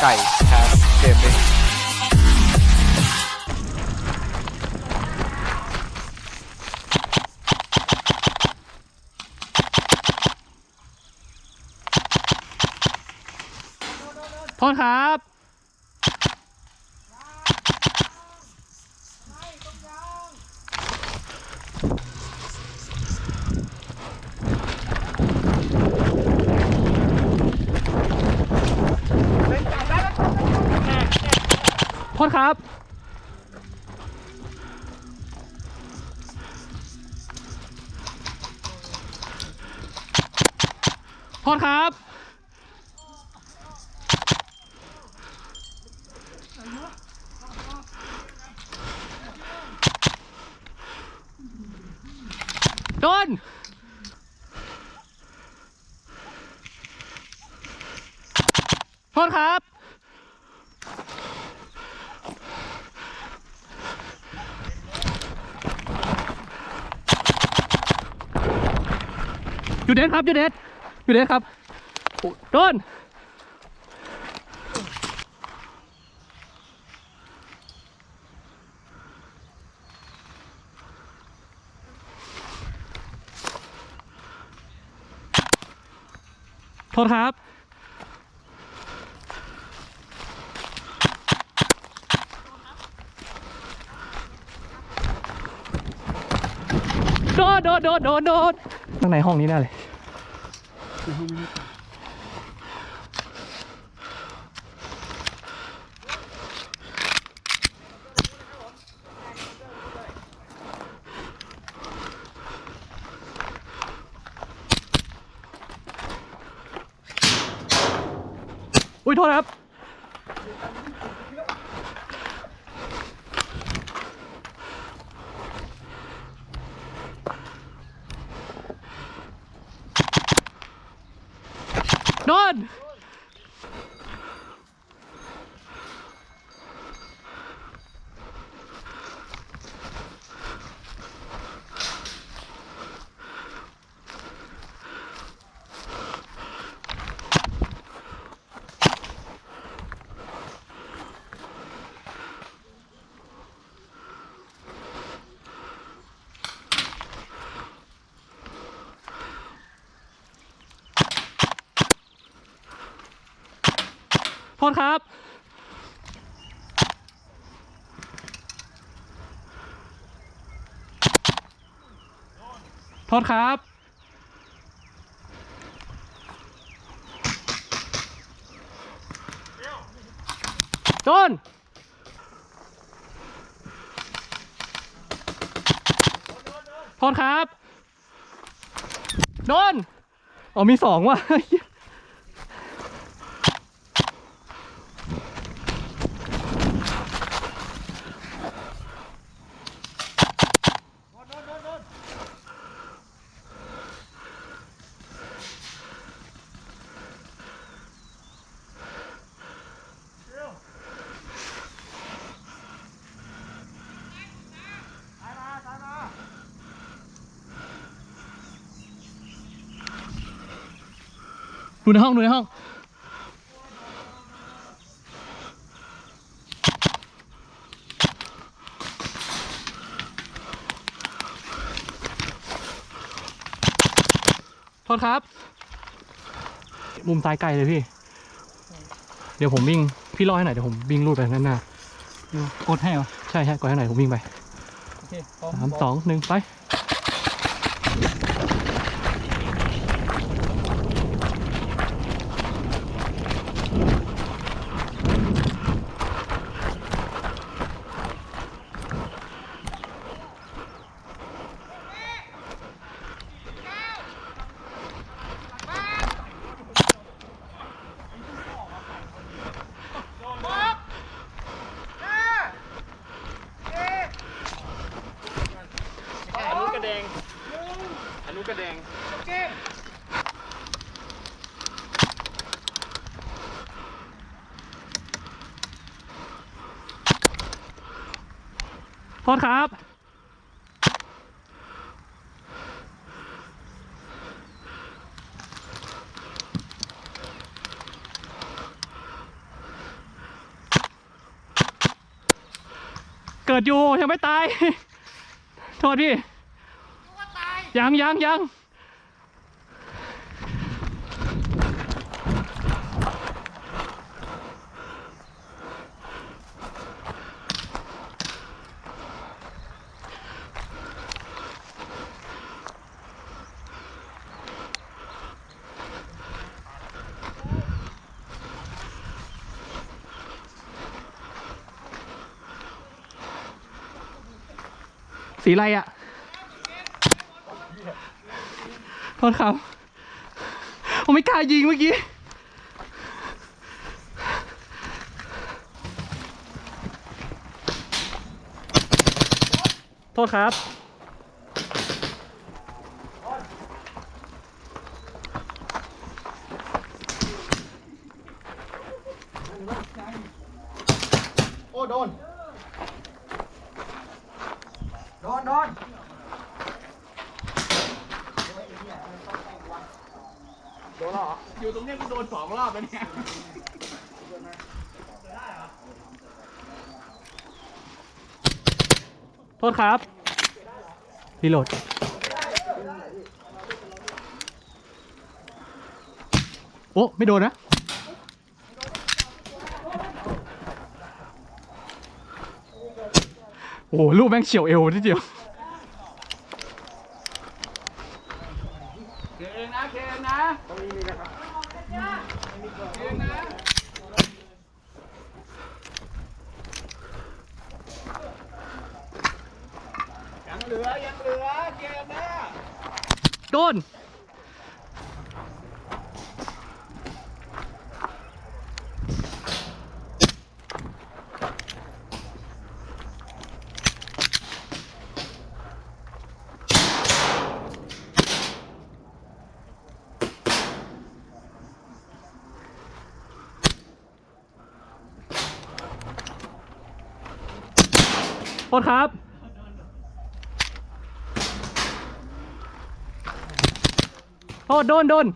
ไก่แคสเกมมิ่งโทษครับ โทษครับ โทษครับ โดน โทษครับ เด็ดครับอยู่เด็ดอยู่เด็ดครับโดนโทษครับ ดโดนโดนโดนโดข้างในห้องนี้แน่เลยอุ้ยโทษครับ โโทษครับ โทษครับ โดนโทษครับ โดนอ๋อมีสองว่ะ ดูในห้องดูในห้อง โทษครับ มุมซ้ายไกลเลยพี่ เดี๋ยวผมวิ่ง พี่รอให้หน่อยเดี๋ยวผมวิ่งลูดไปข้างหน้า กดให้เหรอ ใช่ใช่ก่อนให้หน่อยผมวิ่งไปโอเคพร้อมสามสองหนึ่งไป โทษครับ เกิดอยู่ยังไม่ตาย โทษพี่ ยังยังยัง สีอะไรอะ่ะโทษครับผมไม่กล้ายิงเมื่อกี้โทษครับ โอ้ โดน โดนโดนโดนเหรอ อยู่ตรงเนี้ยกูโดนสองรอบแล้วเนี่ยโทษครับรีโหลดโอ้ไม่โดนนะ โอ้โหลูกแม่งเฉียวเอวนิดเดียว เกมนะเกมนะต้มีนะครับเกมนะยังเหลือยังเหลือเกมนะโดน ษครับ โทษโดนโดน